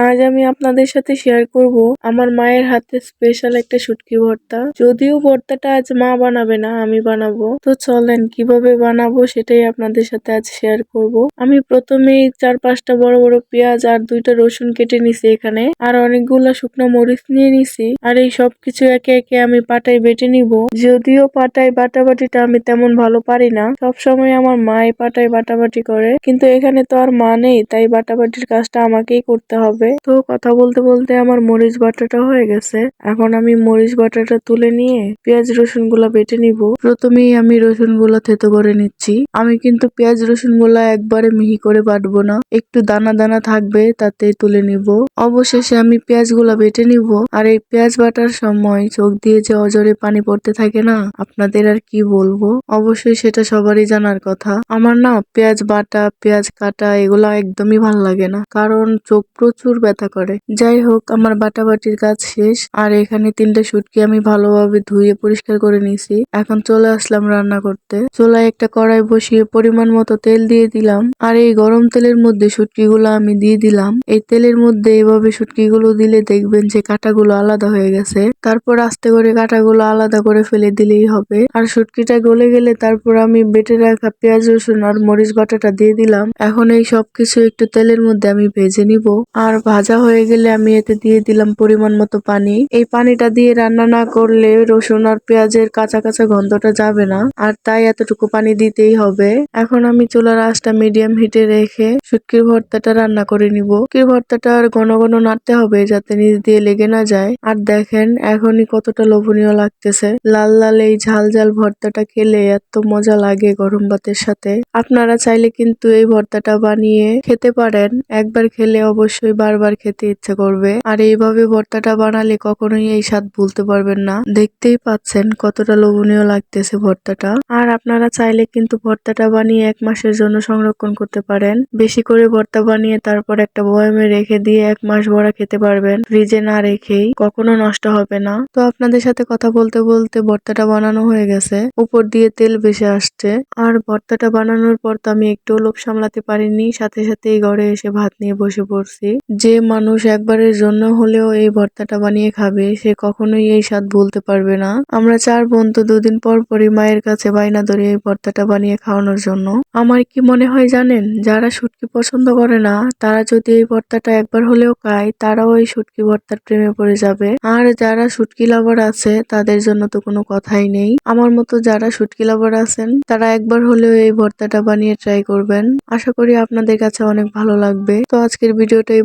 আজ আমি আপনাদের সাথে শেয়ার করব আমার মায়ের হাতে স্পেশাল একটা শুটকি ভর্তা। যদিও ভর্তাটা আজ মা বানাবে না, আমি বানাবো। তো চলেন, কীভাবে বানাবো সেটাই আপনাদের সাথে আজ শেয়ার করব। আমি প্রথমেই চার পাঁচটা বড় বড় পেঁয়াজ আর দুইটা রসুন কেটে নিছি এখানে, আর অনেকগুলা শুকনো মরিচ নিয়ে নিছি, আর এই সব কিছু একে একে আমি পাটায় বেটে নিব। যদিও পাটায় বাটাবাটিটা আমি তেমন ভালো পারি না সব সময় আমার মাই পাটায় বাটাবাটি করে, কিন্তু এখানে তো আর মা নেই, তাই বাটাবাটির কাজটা আমাকেই করতে হবে। তো কথা বলতে বলতে আমার মরিচ বাটাটা হয়ে গেছে। এখন আমি মরিচ বাটাটা তুলে নিয়ে পেঁয়াজ রসুনগুলা বেটে নিব। প্রথমেই আমি রসুনগুলা থেতো করে নিচ্ছি। আমি কিন্তু পেঁয়াজ রসুনগুলা একবারে মিহি করে বাটবো না। একটু দানা দানা থাকবে তাতে তুলে নিব। অবশেষে আমি পেঁয়াজগুলা বেটে নিব। আর এই পেঁয়াজ বাটার সময় চোখ দিয়ে যে অজরে পানি পড়তে থাকে না, আপনাদের আর কি বলব? অবশ্যই সেটা সবারই জানার কথা। আমার না পেঁয়াজ বাটা, পেঁয়াজ কাটা এগুলা একদমই ভালো লাগে না। কারণ চোখ প্রচুর ব্যথা করে। যাই হোক, আমার বাটাবাটির কাজ শেষ, আর এখানে তিনটা শুটকি আমি ভালোভাবে ধুয়ে পরিষ্কার করে নিয়েছি। এখন চলে আসলাম রান্না করতে। চুলায় একটা কড়াই বসিয়ে পরিমাণ মতো তেল দিয়ে দিলাম, আর এই গরম তেলের মধ্যে শুটকিগুলো আমি দিয়ে দিলাম। এই তেলের মধ্যে এইভাবে শুটকিগুলো দিলে দেখবেন যে কাঁটাগুলো আলাদা হয়ে গেছে। তারপর আস্তে করে কাঁটাগুলো আলাদা করে ফেলে দিলেই হবে। আর শুটকিটা গলে গেলে তারপর আমি বেটে রাখা পেঁয়াজ, রসুন আর মরিচ বাটাটা দিয়ে দিলাম। এখন এই সবকিছু একটু তেলের মধ্যে আমি ভেজে নিব। আর ভাজা হয়ে গেলে আমি এতে দিয়ে দিলাম পরিমাণ মতো পানি। এই পানিটা দিয়ে রান্না না করলে রসুন আর পেঁয়াজের কাঁচা কাঁচা গন্ধটা যাবে না, আর তাই এতটুকু পানি দিতেই হবে। এখন আমি চুলার আঁচটা মিডিয়াম হিটে রেখে শুটকির ভর্তাটা রান্না করে নিব। শুটকির ভর্তাটা আর ঘন ঘন নাড়তে হবে যাতে নিচ দিয়ে লেগে না যায়। আর দেখেন, এখনই কতটা লোভনীয় লাগতেছে। লাল লাল এই ঝাল ঝাল ভর্তাটা খেলে এত মজা লাগে গরম ভাতের সাথে। আপনারা চাইলে কিন্তু এই ভর্তাটা বানিয়ে খেতে পারেন। একবার খেলে অবশ্যই বারবার খেতে ইচ্ছে করবে। আর এইভাবে ভর্তাটা বানালে কখনোই এই স্বাদ ভুলতে পারবেন না। দেখতেই পাচ্ছেন কতটা লোভনীয় লাগতেছে ভর্তাটা। আর আপনারা চাইলে কিন্তু ভর্তাটা বানিয়ে এক মাসের জন্য সংরক্ষণ করতে পারেন। বেশি করে ভর্তা বানিয়ে তারপর একটা বয়ামে রেখে দিয়ে এক মাস ভরা খেতে পারবেন। ফ্রিজে না রেখেই কখনো নষ্ট হবে না। তো আপনাদের সাথে কথা বলতে বলতে ভর্তাটা বানানো হয়ে গেছে। উপর দিয়ে তেল ভেসে আসছে। আর ভর্তাটা বানানোর পর তো আমি একটু লোভ সামলাতে পারিনি। সাথে সাথেই ঘরে এসে ভাত নিয়ে বসে পড়ছি। যে মানুষ একবারের জন্য হলেও এই ভর্তাটা বানিয়ে খাবে, সে কখনোই এই স্বাদ ভুলতে পারবে না। আমরা চার বোন তো দুদিন পর পরই মায়ের কাছে বাইনা ধরে এই ভর্তাটা বানিয়ে খাওয়ানোর জন্য। আমার কি মনে হয় জানেন, যারা শুটকি পছন্দ করে না, তারা যদি এই ভর্তাটা একবার হলেও খায়, তারাও এই শুটকি ভর্তার প্রেমে পড়ে যাবে। আর যারা শুটকি লাভার আছে, তাদের জন্য তো কোনো কথাই নেই। আমার মতো যারা শুটকি লাভার আছেন, তারা একবার হলেও এই ভর্তাটা বানিয়ে ট্রাই করবেন। আশা করি আপনাদের কাছে অনেক ভালো লাগবে। তো আজকের ভিডিওটা এই